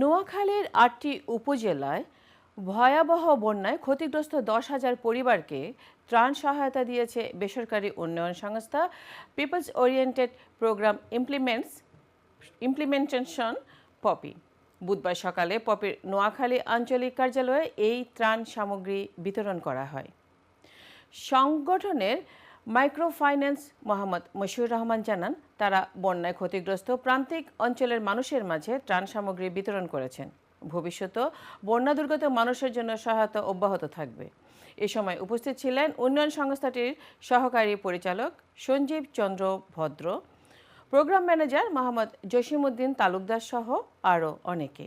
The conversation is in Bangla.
নোয়াখালীর আটটি উপজেলায় ভয়াবহ বন্যায় ক্ষতিগ্রস্ত দশ হাজার পরিবারকে ত্রাণ সহায়তা দিয়েছে বেসরকারি উন্নয়ন সংস্থা peoples oriented program implements, implementation POPI. বুধবার সকালে পপির নোয়াখালী আঞ্চলিক কার্যালয়ে এই ত্রাণ সামগ্রী বিতরণ করা হয়। সংগঠনের মাইক্রোফাইন্যান্স মোহাম্মদ মশিউর রহমান জানান, তারা বন্যায় ক্ষতিগ্রস্ত প্রান্তিক অঞ্চলের মানুষের মাঝে ত্রাণ সামগ্রী বিতরণ করেছেন। ভবিষ্যতেও বন্যা দুর্গত মানুষের জন্য সহায়তা অব্যাহত থাকবে। এ সময় উপস্থিত ছিলেন উন্নয়ন সংস্থাটির সহকারী পরিচালক সঞ্জীব চন্দ্র ভদ্র, প্রোগ্রাম ম্যানেজার মোহাম্মদ জসিমউদ্দিন তালুকদার সহ আরও অনেকে।